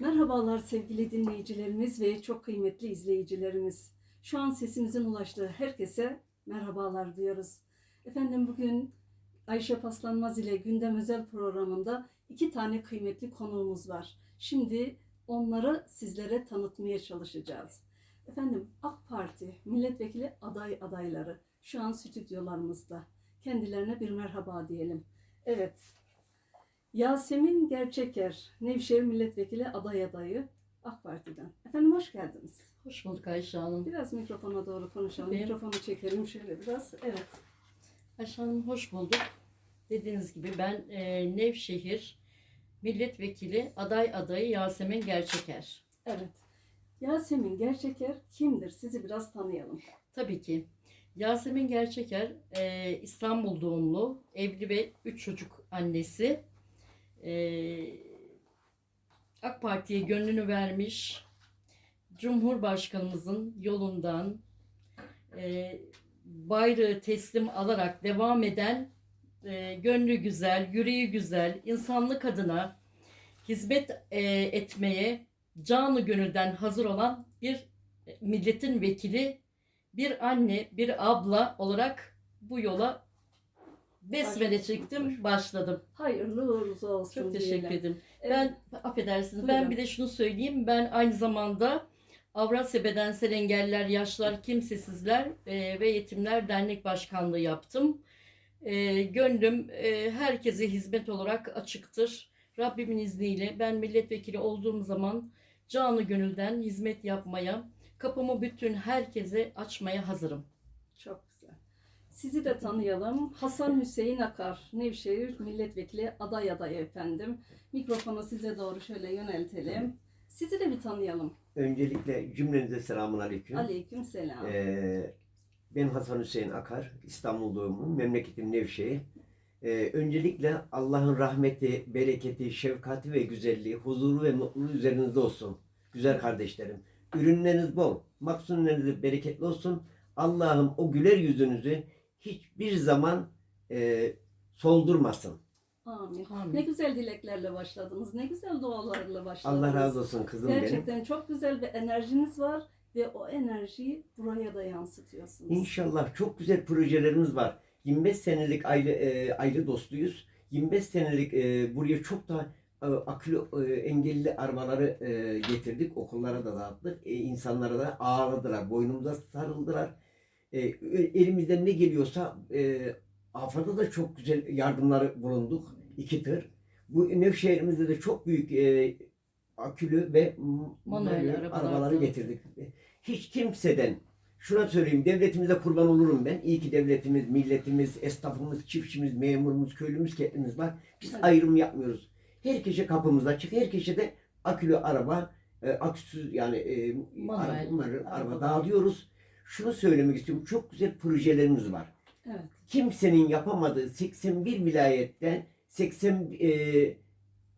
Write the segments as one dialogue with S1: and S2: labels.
S1: Merhabalar sevgili dinleyicilerimiz ve çok kıymetli izleyicilerimiz. Şu an sesimizin ulaştığı herkese merhabalar diyoruz. Efendim bugün Ayşe Paslanmaz ile Gündem Özel programında iki tane kıymetli konuğumuz var. Şimdi onları sizlere tanıtmaya çalışacağız. Efendim AK Parti milletvekili aday adayları şu an stüdyolarımızda. Kendilerine bir merhaba diyelim. Evet, Yasemin Gerçeker, Nevşehir Milletvekili aday adayı AK Parti'den. Efendim hoş geldiniz.
S2: Hoş bulduk Ayşe Hanım.
S1: Biraz mikrofona doğru konuşalım.
S2: Tabii.
S1: Mikrofonu çekelim şöyle biraz. Evet.
S2: Ayşe Hanım hoş bulduk. Dediğiniz gibi ben e, Nevşehir Milletvekili aday adayı Yasemin Gerçeker.
S1: Evet. Yasemin Gerçeker kimdir? Sizi biraz tanıyalım.
S2: Tabii ki. Yasemin Gerçeker e, İstanbul doğumlu, evli ve 3 çocuk annesi. E, AK Parti'ye gönlünü vermiş, Cumhurbaşkanımızın yolundan e, bayrağı teslim alarak devam eden e, gönlü güzel, yüreği güzel, insanlık adına hizmet e, etmeye canı gönülden hazır olan bir milletin vekili, bir anne, bir abla olarak bu yola besmele çektim, başladım.
S1: Hayırlı uğurlu olsun
S2: Çok teşekkür
S1: diyelim.
S2: ederim.
S1: Evet.
S2: Ben affedersiniz.
S1: Buyurun.
S2: Ben bir de şunu söyleyeyim. Ben aynı zamanda Avrasya Bedensel Engeller, Yaşlar, Kimsesizler e, ve Yetimler Dernek Başkanlığı yaptım. E, gönlüm e, herkese hizmet olarak açıktır. Rabbimin izniyle ben milletvekili olduğum zaman canı gönülden hizmet yapmaya, kapımı bütün herkese açmaya hazırım.
S1: Çok. Sizi de tanıyalım. Hasan Hüseyin Akar, Nevşehir Milletvekili aday adayı efendim. Mikrofonu size doğru şöyle yöneltelim. Sizi de bir tanıyalım.
S3: Öncelikle cümlenize selamun aleyküm.
S1: Aleyküm selam.
S3: Ee, ben Hasan Hüseyin Akar, İstanbul doğumluyum, memleketim Nevşehir. Ee, öncelikle Allah'ın rahmeti, bereketi, şefkati ve güzelliği, huzuru ve mutluluğu üzerinizde olsun. Güzel kardeşlerim. Ürünleriniz bol, maksunlarınız bereketli olsun. Allah'ım o güler yüzünüzü hiçbir zaman e, soldurmasın.
S1: Amin.
S2: Amin.
S1: Ne güzel dileklerle başladınız. Ne güzel dualarla başladınız.
S3: Allah razı olsun kızım benim.
S1: Gerçekten çok güzel bir enerjiniz var ve o enerjiyi buraya da yansıtıyorsunuz.
S3: İnşallah çok güzel projelerimiz var. 25 senelik aile e, aile dostuyuz. 25 senelik e, buraya çok da e, akülü e, engelli arabaları e, getirdik. Okullara da dağıttık. E, insanlara da ağırladılar. Boynumuza sarıldılar. E, elimizden ne geliyorsa e, AFAD'a da çok güzel yardımları bulunduk. İki tır. Bu Nevşehir'imizde de çok büyük e, akülü ve
S2: Manuel
S3: manuel
S2: arabalar
S3: arabaları getirdik. Hiç kimseden şuna söyleyeyim devletimize kurban olurum ben. İyi ki devletimiz, milletimiz, esnafımız, çiftçimiz, memurumuz, köylümüz, kendimiz var. Biz
S1: Evet.
S3: ayrım yapmıyoruz. Herkese kapımız açık. Herkese de akülü araba, e, aküsüz yani e,
S2: Manuel
S3: araba, araba dağıtıyoruz. Şunu söylemek istiyorum. Çok güzel projelerimiz var.
S1: Evet.
S3: Kimsenin yapamadığı 81 vilayetten 80 e,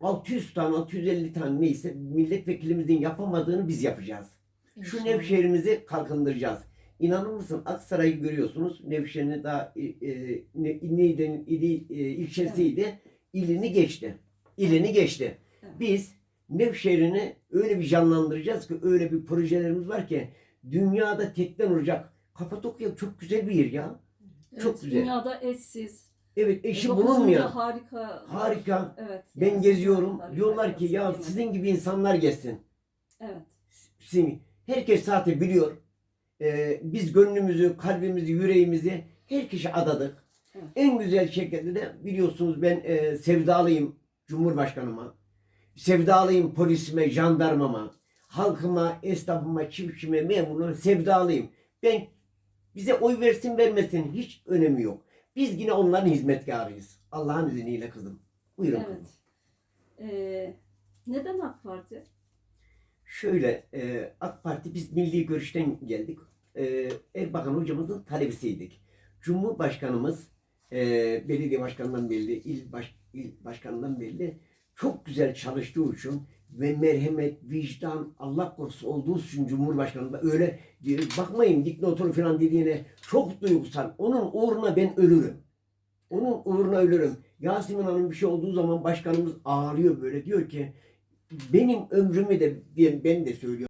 S3: 600 tane 650 tane neyse milletvekilimizin yapamadığını biz yapacağız. Şu
S2: İnşallah.
S3: Nevşehir'imizi kalkındıracağız. İnanır mısın Aksaray'ı görüyorsunuz. Nevşehir'in daha e, e, ne, neydi, ili, e, ilçesiydi. İlini geçti. İlini geçti.
S1: Evet.
S3: Biz Nevşehir'ini öyle bir canlandıracağız ki öyle bir projelerimiz var ki dünyada tekten olacak. Kapadokya çok güzel bir yer ya. Çok
S1: Evet,
S3: güzel.
S1: Dünyada eşsiz.
S3: Evet eşi
S1: Dokuzuncu
S3: bulunmayan.
S1: Harika.
S3: Harika.
S1: Evet.
S3: Ben
S1: yani
S3: geziyorum.
S1: harika,
S3: Diyorlar ki ya
S1: harikasın,
S3: sizin gibi insanlar gelsin.
S1: Evet.
S3: Sizin, herkes zaten biliyor. Ee, biz gönlümüzü, kalbimizi, yüreğimizi herkese adadık.
S1: Evet.
S3: En güzel şekilde de biliyorsunuz ben e, sevdalıyım Cumhurbaşkanıma. Sevdalıyım polisime, jandarmama. Halkıma, esnafıma, çiftçime, memuruma sevdalıyım. Ben bize oy versin vermesin hiç önemi yok. Biz yine onların hizmetkarıyız. Allah'ın izniyle kızım. Buyurun kızım.
S1: Evet. Ee, neden AK Parti?
S3: Şöyle e, AK Parti biz milli görüşten geldik. E, Erbakan hocamızın talebesiydik. Cumhurbaşkanımız e, belediye başkanından belli, il, baş, il başkanından belli çok güzel çalıştığı için ve merhamet, vicdan, Allah korusun olduğu için Cumhurbaşkanı da öyle bakmayın diktatör falan dediğine çok duygusal. Onun uğruna ben ölürüm. Onun uğruna ölürüm. Yasemin Hanım bir şey olduğu zaman başkanımız ağlıyor böyle diyor ki benim ömrümü de ben, ben de söylüyorum.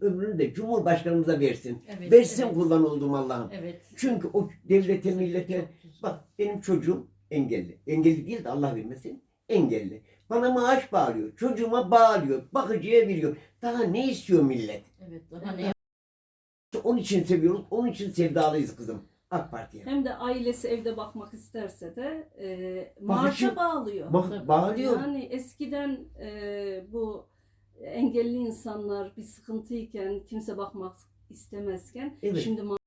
S3: Ömrünü de Cumhurbaşkanımıza versin.
S2: Evet,
S3: Versin
S2: evet.
S3: kurban olduğum Allah'ım.
S2: Evet.
S3: Çünkü o devlete, millete bak benim çocuğum engelli. Engelli değil de Allah vermesin. Engelli. Bana maaş bağlıyor. Çocuğuma bağlıyor. Bakıcıya veriyor. Daha ne istiyor millet?
S2: Evet. Daha ne
S3: Onun için seviyoruz. Onun için sevdalıyız kızım. AK Parti'ye.
S1: Hem de ailesi evde bakmak isterse de e, maaşa
S3: Bakıcı-
S1: bağlıyor.
S3: Bak, bağlıyor.
S1: Yani eskiden e, bu engelli insanlar bir sıkıntıyken kimse bakmak istemezken
S3: Evet.
S1: şimdi maaş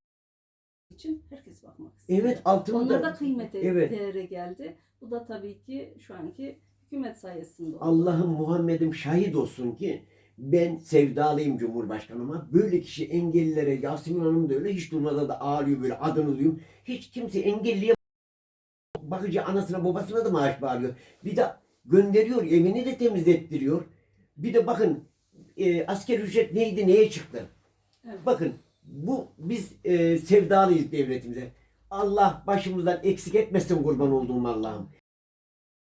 S1: için herkes bakmak istiyor.
S3: Evet altını
S1: Onlar
S3: da
S1: kıymete
S3: Evet.
S1: değere geldi. Bu da tabii ki şu anki hükümet sayesinde oldu.
S3: Allah'ım Muhammed'im şahit olsun ki ben sevdalıyım Cumhurbaşkanıma. Böyle kişi engellilere Yasemin Hanım da öyle hiç durmadan da ağlıyor böyle adını duyuyorum. Hiç kimse engelliye bakıcı anasına babasına da maaş bağlıyor. Bir de gönderiyor evini de temizlettiriyor. Bir de bakın e, asker ücret neydi neye çıktı?
S1: Evet.
S3: Bakın bu biz e, sevdalıyız devletimize. Allah başımızdan eksik etmesin kurban olduğum Allah'ım.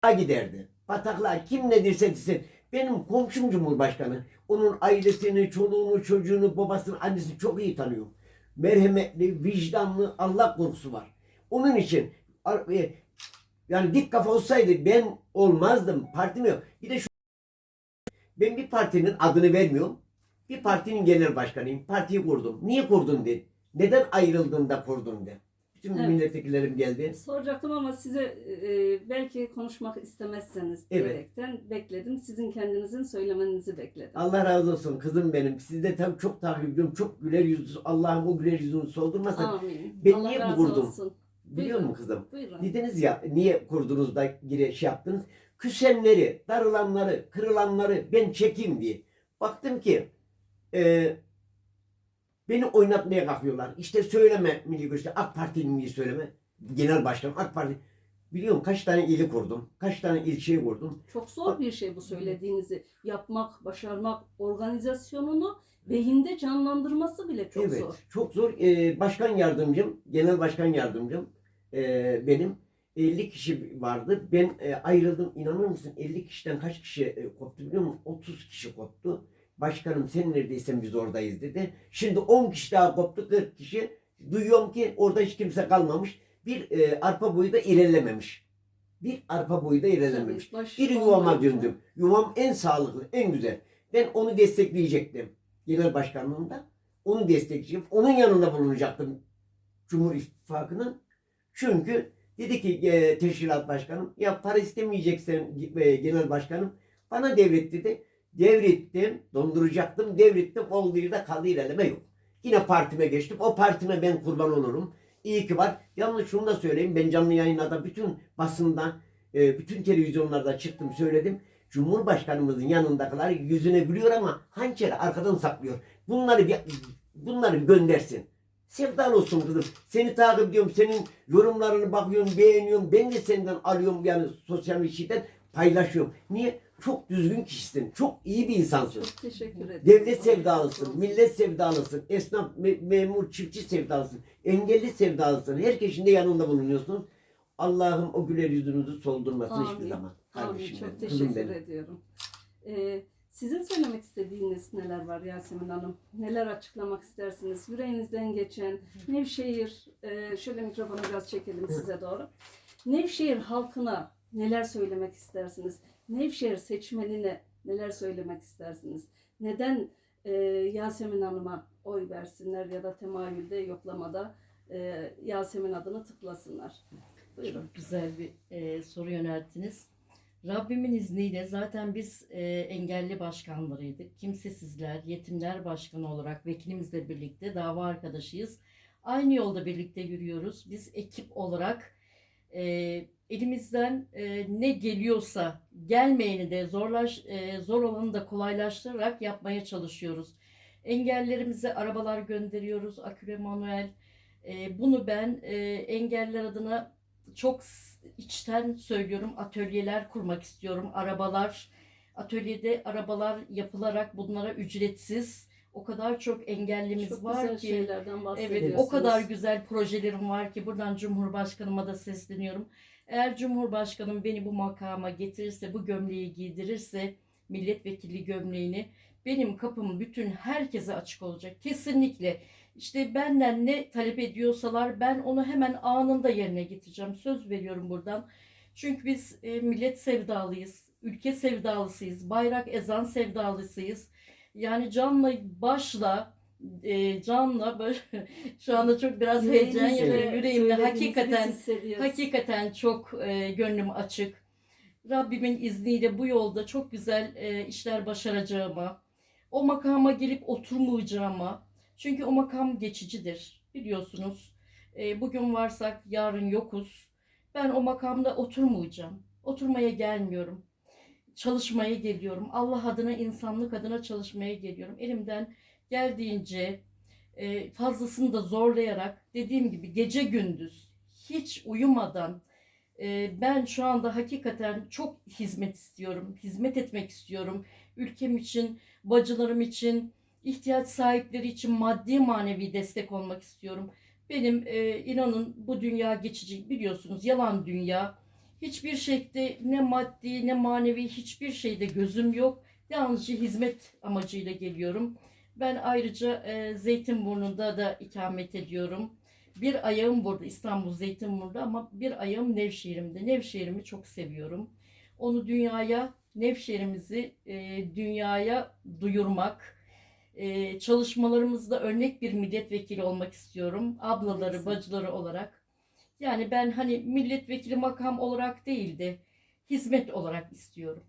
S3: Ha giderdi. Bataklar kim ne derse desin. Benim komşum Cumhurbaşkanı. Onun ailesini, çoluğunu, çocuğunu, babasını, annesini çok iyi tanıyorum. Merhametli, vicdanlı, Allah korkusu var. Onun için e, yani dik kafa olsaydı ben olmazdım. Partim yok. Bir de şu ben bir partinin adını vermiyorum. Bir partinin genel başkanıyım. Partiyi kurdum. Niye kurdun de. Neden ayrıldın da kurdun de. Bütün
S1: Evet.
S3: milletvekillerim geldi.
S1: Soracaktım ama size e, belki konuşmak istemezseniz
S3: Evet.
S1: diyerekten bekledim. Sizin kendinizin söylemenizi bekledim.
S3: Allah razı olsun kızım benim. Siz de tabii çok takip ediyorum. Çok güler yüzlü. Allah'ım o güler yüzünü soldurmasın.
S1: Amin.
S3: Ben
S1: Allah
S3: niye
S1: razı
S3: kurdum?
S1: olsun.
S3: Biliyor musun kızım?
S1: Buyurun.
S3: Dediniz ya niye kurdunuz da gire şey yaptınız. Küsenleri, darılanları, kırılanları ben çekeyim diye. Baktım ki e, beni oynatmaya kalkıyorlar. İşte söyleme milli görüşte AK Parti'nin niye söyleme. Genel başkan AK Parti. Biliyorum kaç tane ili kurdum. Kaç tane ilçeyi kurdum.
S1: Çok zor bir şey bu söylediğinizi yapmak, başarmak, organizasyonunu beyinde canlandırması bile çok
S3: evet,
S1: zor.
S3: çok zor. Ee, başkan yardımcım, genel başkan yardımcım ee, benim 50 kişi vardı. Ben e, ayrıldım. İnanır mısın? 50 kişiden kaç kişi e, koptu biliyor musun? 30 kişi koptu. Başkanım sen neredeysen biz oradayız dedi. Şimdi 10 kişi daha koptu. 40 kişi. Duyuyorum ki orada hiç kimse kalmamış. Bir e, arpa boyu da ilerlememiş. Bir arpa boyu da ilerlememiş. Bir yuvama döndüm. Yuvam en sağlıklı, en güzel. Ben onu destekleyecektim. Genel başkanlığımda. Onu destekleyeceğim. Onun yanında bulunacaktım. Cumhur İttifakı'nın. Çünkü dedi ki e, teşkilat başkanım ya para istemeyeceksen e, genel başkanım bana devret dedi. Devrettim, donduracaktım, devrettim, olduğu yerde kaldı ilerleme yok. Yine partime geçtim. O partime ben kurban olurum. İyi ki var. Yalnız şunu da söyleyeyim. Ben canlı yayınlarda bütün basında, e, bütün televizyonlarda çıktım söyledim. Cumhurbaşkanımızın yanındakiler yüzüne gülüyor ama hançeri arkadan saklıyor. Bunları bir, bunları göndersin. Sevdal olsun kızım. Seni takip ediyorum. Senin yorumlarını bakıyorum, beğeniyorum. Ben de senden alıyorum yani sosyal medyada paylaşıyorum. Niye? Çok düzgün kişisin. Çok iyi bir insansın.
S1: Çok teşekkür ederim.
S3: Devlet sevdalısın, millet sevdalısın, esnaf, me- memur, çiftçi sevdalısın, engelli sevdalısın. Herkesin de yanında bulunuyorsun. Allah'ım o güler yüzünüzü soldurmasın hiçbir
S1: Amin.
S3: zaman.
S1: Amin.
S3: Kardeşim
S1: Çok
S3: benim,
S1: teşekkür
S3: benim.
S1: ediyorum. Ee, sizin söylemek istediğiniz neler var Yasemin Hanım? Neler açıklamak istersiniz? Yüreğinizden geçen Nevşehir, e, şöyle mikrofonu biraz çekelim size doğru. Nevşehir halkına neler söylemek istersiniz? Nevşehir seçmenine neler söylemek istersiniz? Neden e, Yasemin Hanım'a oy versinler ya da temayülde, yoklamada e, Yasemin adını tıklasınlar? Buyurun.
S2: Çok güzel bir e, soru yönelttiniz. Rabbimin izniyle zaten biz e, engelli başkanlarıydık. Kimsesizler, yetimler başkanı olarak vekilimizle birlikte dava arkadaşıyız. Aynı yolda birlikte yürüyoruz. Biz ekip olarak e, elimizden e, ne geliyorsa gelmeyeni de zorlaş, e, zor olanı da kolaylaştırarak yapmaya çalışıyoruz. Engellerimize arabalar gönderiyoruz. Aküre manuel. E, bunu ben e, engeller adına çok içten söylüyorum. Atölyeler kurmak istiyorum. Arabalar, atölyede arabalar yapılarak bunlara ücretsiz. O kadar çok engellimiz
S1: Çok
S2: var
S1: güzel
S2: ki.
S1: şeylerden
S2: Evet, o kadar güzel projelerim var ki buradan Cumhurbaşkanıma da sesleniyorum. Eğer Cumhurbaşkanım beni bu makama getirirse, bu gömleği giydirirse, milletvekili gömleğini, benim kapım bütün herkese açık olacak. Kesinlikle. İşte benden ne talep ediyorsalar ben onu hemen anında yerine getireceğim. Söz veriyorum buradan. Çünkü biz e, millet sevdalıyız, ülke sevdalısıyız, bayrak ezan sevdalısıyız. Yani canla başla, e, canla baş... şu anda çok biraz heyecan yapıyorum. Yüreğimle hakikaten. Hakikaten çok e, gönlüm açık. Rabbimin izniyle bu yolda çok güzel e, işler başaracağıma, o makama gelip oturmayacağıma, çünkü o makam geçicidir biliyorsunuz. E, bugün varsak yarın yokuz. Ben o makamda oturmayacağım. Oturmaya gelmiyorum. Çalışmaya geliyorum. Allah adına, insanlık adına çalışmaya geliyorum. Elimden geldiğince e, fazlasını da zorlayarak dediğim gibi gece gündüz hiç uyumadan e, ben şu anda hakikaten çok hizmet istiyorum. Hizmet etmek istiyorum. Ülkem için, bacılarım için, ihtiyaç sahipleri için maddi manevi destek olmak istiyorum. Benim e, inanın bu dünya geçici biliyorsunuz yalan dünya. Hiçbir şeyde ne maddi ne manevi hiçbir şeyde gözüm yok. Yalnızca hizmet amacıyla geliyorum. Ben ayrıca e, Zeytinburnu'nda da ikamet ediyorum. Bir ayağım burada İstanbul Zeytinburnu'da ama bir ayağım Nevşehir'imde. Nevşehir'imi çok seviyorum. Onu dünyaya, Nevşehir'imizi e, dünyaya duyurmak, e, çalışmalarımızda örnek bir milletvekili olmak istiyorum. Ablaları,
S1: Neyse.
S2: bacıları olarak. Yani ben hani milletvekili makam olarak değil de hizmet olarak istiyorum.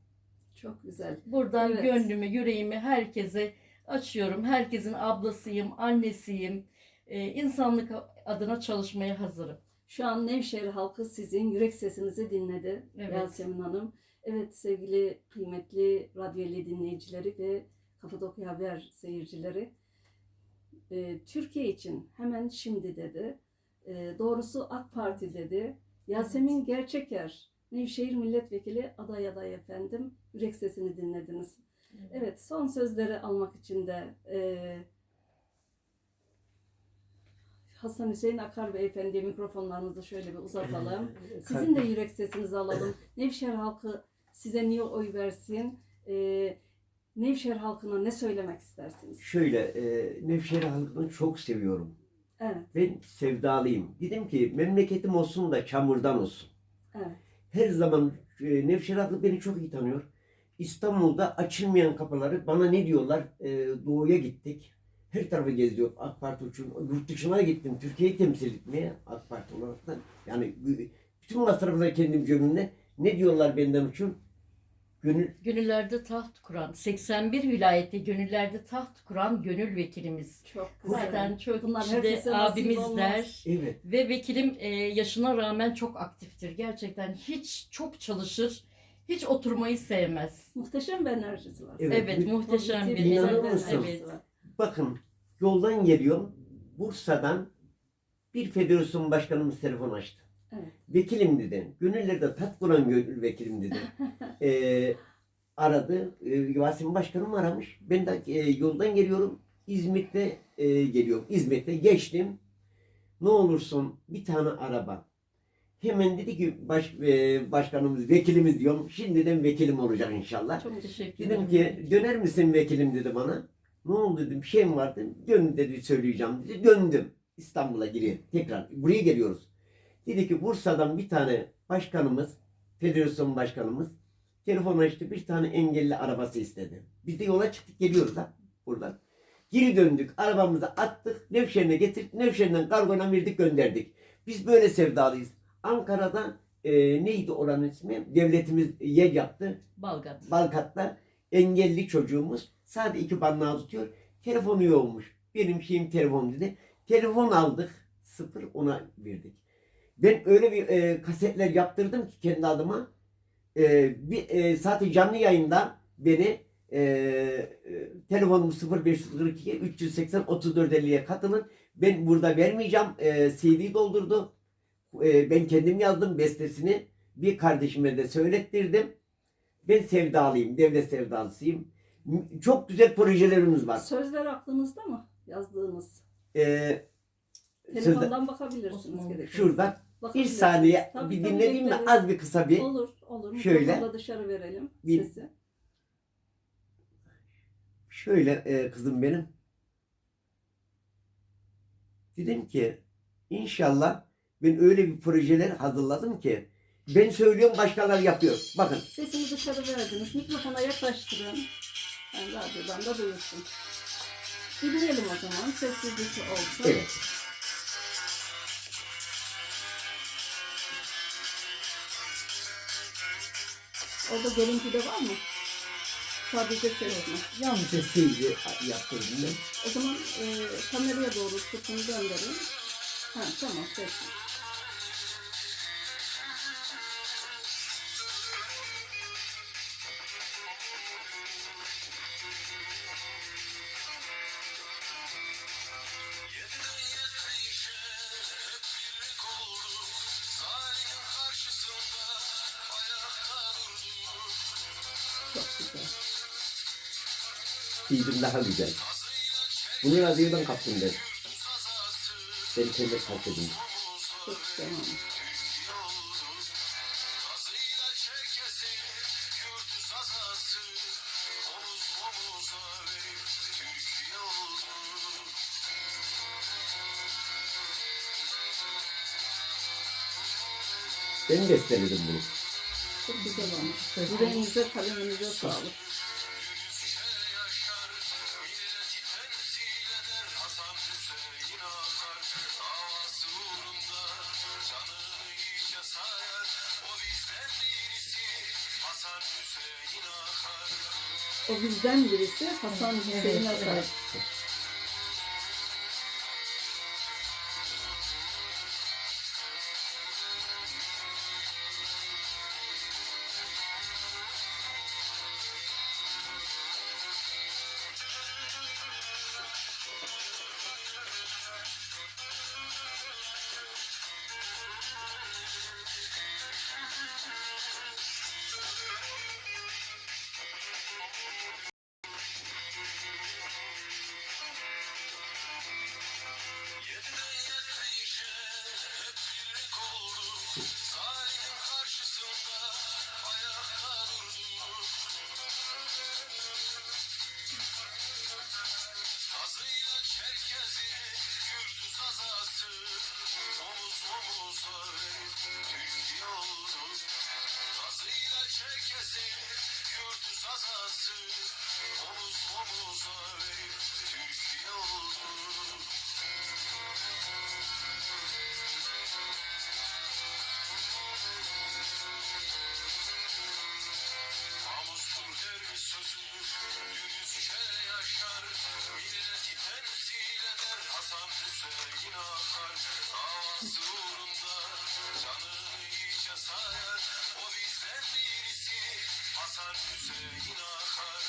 S1: Çok güzel.
S2: Buradan
S1: Evet.
S2: gönlümü, yüreğimi herkese açıyorum. Herkesin ablasıyım, annesiyim. Ee, insanlık adına çalışmaya hazırım.
S1: Şu an Nevşehir halkı sizin yürek sesinizi dinledi
S2: Evet.
S1: Yasemin Hanım. Evet sevgili kıymetli radyeli dinleyicileri ve Kapadokya Haber seyircileri. e, Türkiye için hemen şimdi dedi. E, doğrusu AK Parti dedi. Yasemin Gerçeker, Nevşehir Milletvekili aday aday efendim. Yürek sesini dinlediniz. Evet son sözleri almak için de e, Hasan Hüseyin Akar Beyefendi'ye mikrofonlarınızı şöyle bir uzatalım. Sizin de yürek sesinizi alalım. Nevşehir halkı size niye oy versin? E, Nevşehir halkına ne söylemek istersiniz?
S3: Şöyle, e, Nevşehir halkını çok seviyorum.
S1: Evet,
S3: Ben sevdalıyım. Dedim ki memleketim olsun da çamurdan olsun.
S1: evet.
S3: Her zaman e, Nevşehir halkı beni çok iyi tanıyor. İstanbul'da açılmayan kapıları bana ne diyorlar? E, doğuya gittik. Her tarafı geziyor AK Parti için. Yurt dışına gittim. Türkiye'yi temsil etmeye AK Parti olarak da. Yani bütün masrafları kendim cebimde. Ne diyorlar benden için? Gönül
S2: Gönüllerde taht kuran, 81 vilayette gönüllerde taht kuran gönül vekilimiz.
S1: Çok güzel.
S2: Zaten çok
S1: Bunlar
S2: işte
S1: olmaz.
S3: evet.
S2: Ve vekilim e, yaşına rağmen çok aktiftir. Gerçekten hiç çok çalışır. Hiç oturmayı sevmez.
S1: Muhteşem bir enerjisi var.
S3: Evet.
S2: Evet, muhteşem
S1: Pozitif,
S2: bir
S3: mısın?
S1: enerjisi
S2: Evet.
S1: var.
S3: Bakın yoldan geliyorum. Bursa'dan bir federasyon başkanımız telefon açtı.
S1: Evet.
S3: Vekilim dedi. Gönüllerde tat kuran gönül vekilim dedi. Ee, aradı. Ee, Başkanım aramış. Ben de e, yoldan geliyorum. İzmit'te e, geliyorum. İzmit'te geçtim. Ne olursun bir tane araba. Hemen dedi ki baş, e, başkanımız, vekilimiz diyorum. Şimdiden vekilim olacak inşallah.
S1: Çok
S2: Teşekkür
S3: Dedim
S2: ederim.
S3: ki döner misin vekilim dedi bana. Ne oldu dedim bir şey mi vardı? Dön dedi söyleyeceğim dedi. Döndüm İstanbul'a geri tekrar buraya geliyoruz. Dedi ki Bursa'dan bir tane başkanımız, federasyon başkanımız telefon açtı bir tane engelli arabası istedi. Biz de yola çıktık geliyoruz da buradan. Geri döndük arabamızı attık Nevşehir'e getirdik Nevşehir'den kargoyla verdik gönderdik. Biz böyle sevdalıyız. Ankara'da e, neydi oranın ismi? Devletimiz yer yaptı.
S2: Balgat.
S3: Balkat'ta engelli çocuğumuz sadece iki barnağı tutuyor. Telefonu yoğunmuş. Benim şeyim telefon dedi. Telefon aldık. Sıfır ona verdik. Ben öyle bir e, kasetler yaptırdım ki kendi adıma. E, bir e, zaten canlı yayında beni e, e, telefonum 0542 380 3450'ye katılın. Ben burada vermeyeceğim. E, CD doldurdu. E, ben kendim yazdım bestesini. Bir kardeşime de söylettirdim. Ben sevdalıyım, devlet sevdalısıyım. Çok güzel projelerimiz var.
S1: Sözler aklınızda mı? Yazdığınız.
S3: Ee,
S1: Telefondan bakabilirsiniz
S2: Osman,
S1: gerekirse.
S3: şurada Bir
S1: Bakabilirsiniz.
S3: saniye
S1: Tabii,
S3: bir dinlediğim mi? Az bir kısa bir.
S1: Olur, olur.
S3: Şöyle.
S1: Da dışarı verelim
S3: Bir-
S1: sesi.
S3: Şöyle e, kızım benim. Dedim ki inşallah ben öyle bir projeler hazırladım ki ben söylüyorum başkaları yapıyor. Bakın
S1: Sesini dışarı verdiniz. Mikrofona yaklaştırın. Yani radyodan da duyulsun. Dinleyelim o zaman. Sessizlik olsun.
S3: evet.
S1: Orada görüntü de var mı? Sadece ses mi?
S2: Yalnız
S3: Sesiydi yaptırdım.
S1: O zaman e, kameraya doğru tutun gönderin. Ha tamam ses.
S3: Seydim daha güzel. Bunu radyodan ben kaptım ben.
S4: sazası
S3: Ben kendim kaptırdım.
S1: Çok güzel
S3: Ben besteledim bunu.
S1: Çok güzel olmuş. Yüreğinize, kaleminize sağlık.
S4: O bizden birisi Hasan Hüseyin
S2: Evet,
S4: Omuz omuza verip Türkiye olduk Azıyla Çerkezi, Kürdü sazası Omuz omuza verip Türkiye olduk Namustur her sözü dürüstçe yaşar Milleti temsil eder Hasan Hüseyin akar Davası uğrunda canını iyice sayar O bizden birisi Hasan Hüseyin akar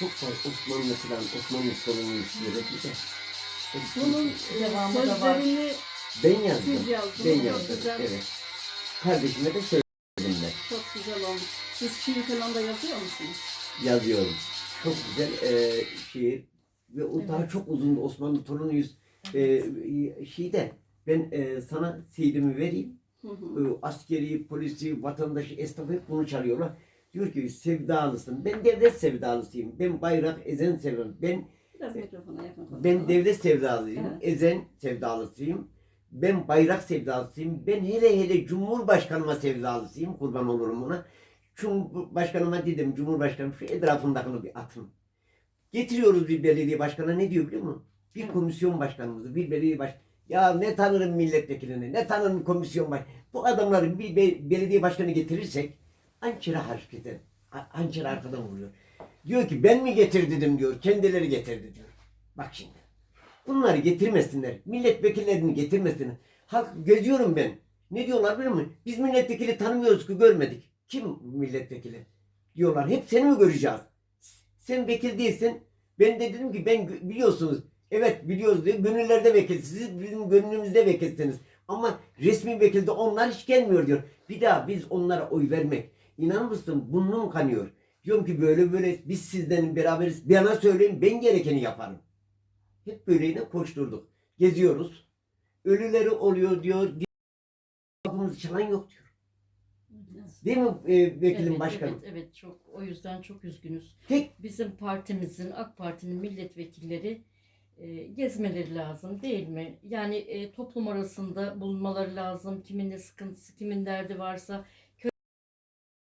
S3: Çok fazla Osmanlı falan Osmanlı sorunu işleyerek de.
S1: Bunun
S2: Devamı da var.
S1: sözlerini
S3: ben yazdım.
S1: siz yazdınız.
S3: Ben
S1: Çok
S3: yazdım.
S1: güzel.
S3: Evet. Kardeşime de söyledim ben.
S1: Çok güzel olmuş. Siz şiir falan da yazıyor musunuz?
S3: yazıyorum. Çok güzel e, şiir ve o
S2: Evet.
S3: daha çok uzun Osmanlı torunuyuz. E, şeyde ben e, sana seydimi vereyim.
S1: Hı hı.
S3: E, askeri, polisi, vatandaşı, esnafı hep bunu çalıyorlar. Diyor ki sevdalısın. Ben devlet sevdalısıyım. Ben bayrak, ezen seviyorum. Ben
S1: Biraz mikrofona yakın konuşalım.
S3: ben devlet sevdalıyım.
S1: Evet.
S3: Ezen sevdalısıyım. Ben bayrak sevdalısıyım. Ben hele hele Cumhurbaşkanıma sevdalısıyım. Kurban olurum ona. Cumhurbaşkanıma dedim Cumhurbaşkanım şu etrafındakini bir atın. Getiriyoruz bir belediye başkanı ne diyor biliyor musun? Bir komisyon başkanımızı, bir belediye baş Ya ne tanırım milletvekilini, ne tanırım komisyon baş Bu adamları bir be- belediye başkanı getirirsek hançere hareket eder. Ha- Hançere arkadan vuruyor. Diyor ki ben mi getirdim diyor. Kendileri getirdi diyor. Bak şimdi. Bunları getirmesinler. Milletvekillerini getirmesinler. Halk geziyorum ben. Ne diyorlar biliyor musun? Biz milletvekili tanımıyoruz ki görmedik. Kim milletvekili? Diyorlar. Hep seni mi göreceğiz? Sen vekil değilsin. Ben de dedim ki ben biliyorsunuz. Evet biliyoruz diyor. Gönüllerde vekilsiniz. Bizim gönlümüzde vekilsiniz. Ama resmi vekilde onlar hiç gelmiyor diyor. Bir daha biz onlara oy vermek. İnanır mısın burnum kanıyor. Diyorum ki böyle böyle biz sizden beraberiz. Bana söyleyin ben gerekeni yaparım. Hep böyleyle koşturduk. Geziyoruz. Ölüleri oluyor diyor. çalan yok diyor. Değil mi e, vekilim
S2: evet,
S3: başkanım?
S2: Evet, evet çok o yüzden çok üzgünüz.
S3: Tek
S2: Bizim partimizin, AK Parti'nin milletvekilleri e, gezmeleri lazım değil mi? Yani e, toplum arasında bulunmaları lazım. Kimin ne sıkıntısı, kimin derdi varsa.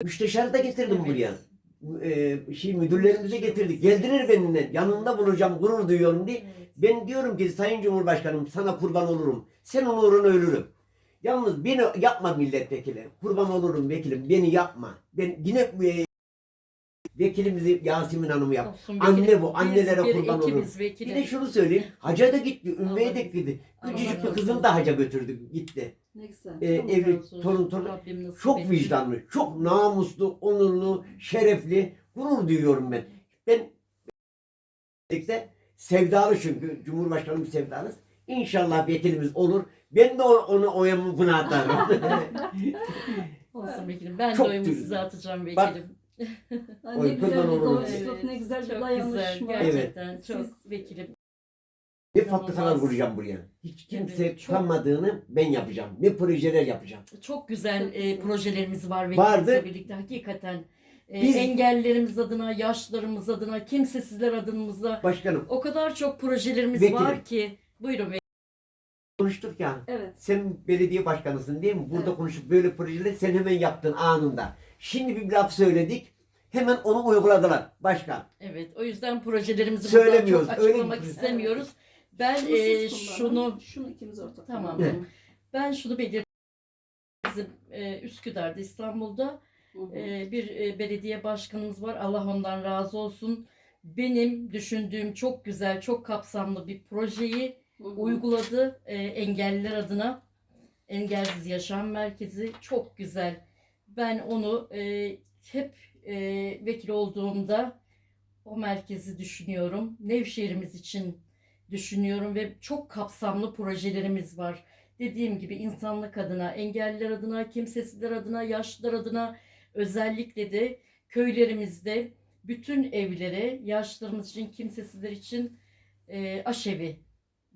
S3: müsteşarı da getirdim
S2: Evet.
S3: buraya. E, şey müdürlerimizi getirdik. Geldiler benimle. Yanında bulacağım, gurur duyuyorum diye.
S2: Evet.
S3: Ben diyorum ki Sayın Cumhurbaşkanım sana kurban olurum. Senin uğruna ölürüm. Yalnız beni yapma milletvekili. Kurban olurum vekilim. Beni yapma. Ben yine e, vekilimizi Yasemin Hanım'ı yap.
S2: Olsun
S3: Anne bu, annelere
S2: bir
S3: kurban olurum.
S2: vekilim.
S3: Bir de şunu söyleyeyim. Hacca da gitti. Ümmeye de gitti. Küçücük bir kızım da hacca götürdü. Gitti.
S1: Ne güzel.
S3: E,
S2: Allah
S3: evli torun torun. Çok
S2: etsin.
S3: vicdanlı, çok namuslu, onurlu, şerefli. Gurur duyuyorum ben. Ben de sevdalı çünkü. Cumhurbaşkanım sevdalı. İnşallah vekilimiz olur. Ben de onu oyamı buna atarım.
S2: Olsun vekilim. Ben
S3: Çok
S2: de oyumu size atacağım
S3: Bak,
S2: vekilim.
S1: Ay,
S3: Oy,
S1: ne güzel
S3: kurban
S1: bir
S3: olurum.
S1: ne güzel bir
S2: çok
S1: dayanışma.
S2: güzel. Gerçekten çok vekilim.
S3: ne fabrikalar
S2: İnanılmaz.
S3: kuracağım buraya. Hiç kimse
S2: Evet, çok-
S3: yapamadığını ben yapacağım. Ne projeler yapacağım.
S2: Çok güzel,
S1: Çok
S2: e,
S1: güzel.
S2: projelerimiz var
S3: Vardı.
S2: vekilimizle birlikte. Hakikaten e,
S3: Biz-
S2: engellilerimiz adına, yaşlılarımız adına, kimsesizler adımıza
S3: Başkanım
S2: o kadar çok projelerimiz
S3: Vekilim.
S2: var ki. Buyurun.
S3: Konuştuk ya.
S1: Evet.
S3: Sen belediye başkanısın değil mi? Burada
S1: Evet.
S3: konuşup böyle projeleri sen hemen yaptın anında. Şimdi bir laf söyledik. Hemen onu uyguladılar. Başkan.
S2: Evet, o yüzden projelerimizi
S3: Söylemiyoruz,
S2: çok
S3: öyle
S2: açıklamak
S3: bir-
S2: istemiyoruz. Ben
S1: Şunu
S2: e, şunu
S1: şunu ikimiz ortak
S2: Tamam.
S3: Evet.
S2: ben şunu belirteyim. Bizim e, Üsküdar'da, İstanbul'da
S1: Hı hı.
S2: e, bir e, belediye başkanımız var. Allah ondan razı olsun. Benim düşündüğüm çok güzel, çok kapsamlı bir projeyi Uyguladı e, engelliler adına. Engelsiz Yaşam Merkezi çok güzel. Ben onu e, hep e, vekil olduğumda o merkezi düşünüyorum. Nevşehir'imiz için düşünüyorum ve çok kapsamlı projelerimiz var. Dediğim gibi insanlık adına, engelliler adına, kimsesizler adına, yaşlılar adına özellikle de köylerimizde bütün evlere yaşlılarımız için, kimsesizler için e, aşevi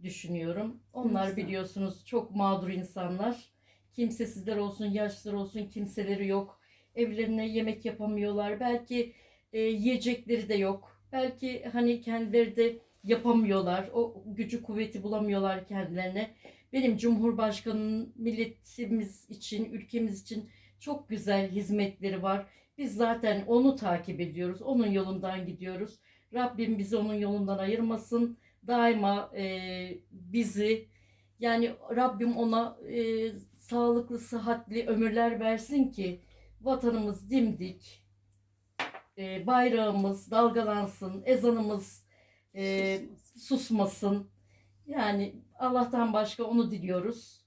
S2: düşünüyorum. Onlar
S1: Güzel.
S2: biliyorsunuz çok mağdur insanlar. Kimsesizler olsun, yaşlılar olsun kimseleri yok. Evlerine yemek yapamıyorlar. Belki e, yiyecekleri de yok. Belki hani kendileri de yapamıyorlar. O gücü kuvveti bulamıyorlar kendilerine. Benim Cumhurbaşkanı'nın milletimiz için, ülkemiz için çok güzel hizmetleri var. Biz zaten onu takip ediyoruz. Onun yolundan gidiyoruz. Rabbim bizi onun yolundan ayırmasın. Daima e, bizi yani Rabbim ona e, sağlıklı, sıhhatli ömürler versin ki vatanımız dimdik, e, bayrağımız dalgalansın, ezanımız e, susmasın. Yani Allah'tan başka onu diliyoruz.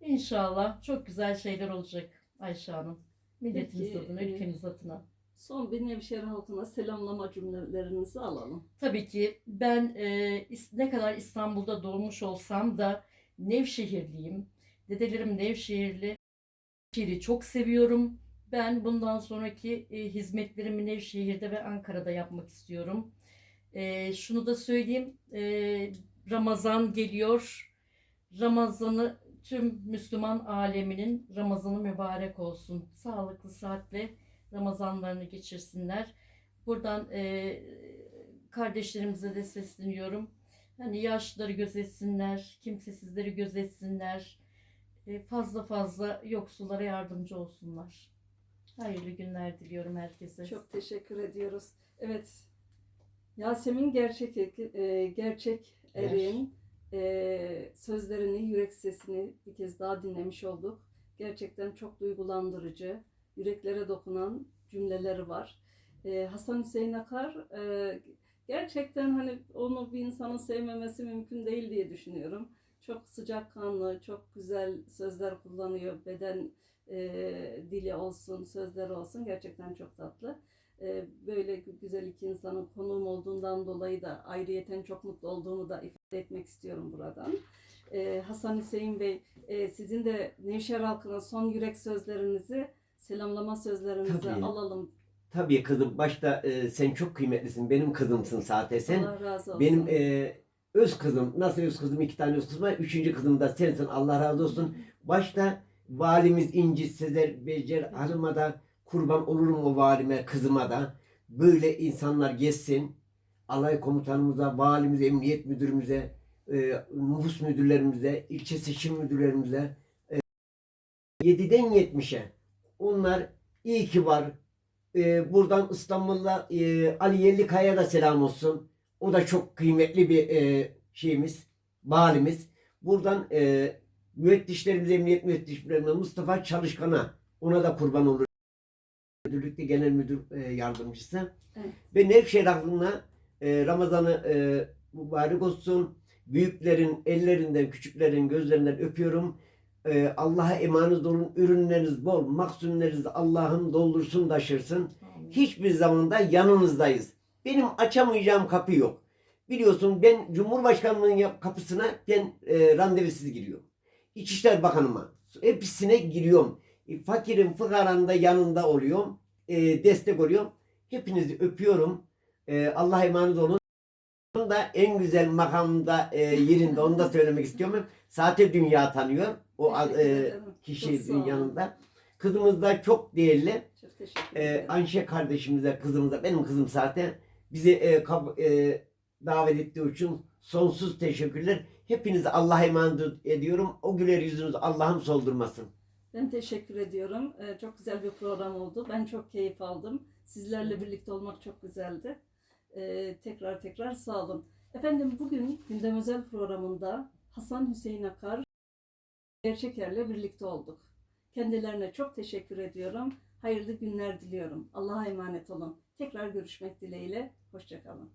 S2: İnşallah çok güzel şeyler olacak Ayşe Hanım. Milletimiz
S1: Peki,
S2: adına,
S1: e,
S2: ülkemiz adına.
S1: Son bir Nevşehir halkına selamlama cümlelerinizi alalım.
S2: Tabii ki ben e, ne kadar İstanbul'da doğmuş olsam da Nevşehirliyim. Dedelerim Nevşehirli. Nevşehir'i çok seviyorum. Ben bundan sonraki e, hizmetlerimi Nevşehir'de ve Ankara'da yapmak istiyorum. E, şunu da söyleyeyim. e, Ramazan geliyor. Ramazan'ı tüm Müslüman aleminin Ramazan'ı mübarek olsun. Sağlıklı, saatle Ramazanlarını geçirsinler. Buradan e, kardeşlerimize de sesleniyorum. Hani yaşlıları gözetsinler, kimsesizleri gözetsinler. E, fazla fazla yoksullara yardımcı olsunlar. Hayırlı günler diliyorum herkese.
S1: Çok teşekkür ediyoruz. Evet. Yasemin gerçek e, gerçek erin e, sözlerini, yürek sesini bir kez daha dinlemiş olduk. Gerçekten çok duygulandırıcı, yüreklere dokunan cümleleri var. E, Hasan Hüseyin Akar e, gerçekten hani onu bir insanın sevmemesi mümkün değil diye düşünüyorum. Çok sıcakkanlı, çok güzel sözler kullanıyor. Beden e, dili olsun, sözleri olsun gerçekten çok tatlı. E, böyle gü- güzel iki insanın konuğum olduğundan dolayı da ayrıyeten çok mutlu olduğumu da ifade etmek istiyorum buradan. E, Hasan Hüseyin Bey, e, sizin de Nevşehir halkına son yürek sözlerinizi, selamlama sözlerinizi
S3: Tabii.
S1: alalım.
S3: Tabii kızım başta e, sen çok kıymetlisin. Benim kızımsın zaten sen.
S1: Allah razı olsun.
S3: Benim e, öz kızım. Nasıl öz kızım? iki tane öz kızım var. Üçüncü kızım da sensin. Allah razı olsun. Başta Valimiz İnci Sezer Becer Hanım'a da kurban olurum o valime, kızıma da. Böyle insanlar geçsin. Alay komutanımıza, valimize, emniyet müdürümüze, e, nüfus müdürlerimize, ilçe seçim müdürlerimize, e, 7'den 70'e. Onlar iyi ki var. E, buradan İstanbul'da e, Ali Yerlikaya da selam olsun. O da çok kıymetli bir e, şeyimiz, valimiz. Buradan e, müvettişlerimize, emniyet müvettişlerimize Mustafa Çalışkan'a ona da kurban olur. Müdürlükte genel müdür e, yardımcısı.
S1: Evet.
S3: Ve Nevşehir aklına e, Ramazan'ı e, mübarek olsun. Büyüklerin ellerinden, küçüklerin gözlerinden öpüyorum. E, Allah'a emanet olun. Ürünleriniz bol, maksimleriniz Allah'ım doldursun, taşırsın. Hiçbir zamanda yanınızdayız. Benim açamayacağım kapı yok. Biliyorsun ben Cumhurbaşkanlığının kapısına ben e, randevusuz giriyorum. İçişler Bakanıma hepsine giriyorum. E, fakirin fıkaranın da yanında oluyorum. E, destek oluyorum. Hepinizi öpüyorum. E, Allah'a emanet olun. Da en güzel makamda e, yerinde onu da söylemek istiyorum. Zaten dünya tanıyor. O e, kişinin yanında. Kızımız da çok değerli.
S1: Çok teşekkür
S3: Ee,
S1: ederim.
S3: Ayşe kardeşimize, kızımıza, benim kızım zaten bizi e, kab- e, davet ettiği için sonsuz teşekkürler. Hepinizi Allah'a emanet ediyorum. O güler yüzünüzü Allah'ım soldurmasın.
S1: Ben teşekkür ediyorum. Ee, çok güzel bir program oldu. Ben çok keyif aldım. Sizlerle birlikte olmak çok güzeldi. Ee, tekrar tekrar sağ olun. Efendim bugün Gündem Özel programında Hasan Hüseyin Akar Gerçeker'le birlikte olduk. Kendilerine çok teşekkür ediyorum. Hayırlı günler diliyorum. Allah'a emanet olun. Tekrar görüşmek dileğiyle. Hoşçakalın.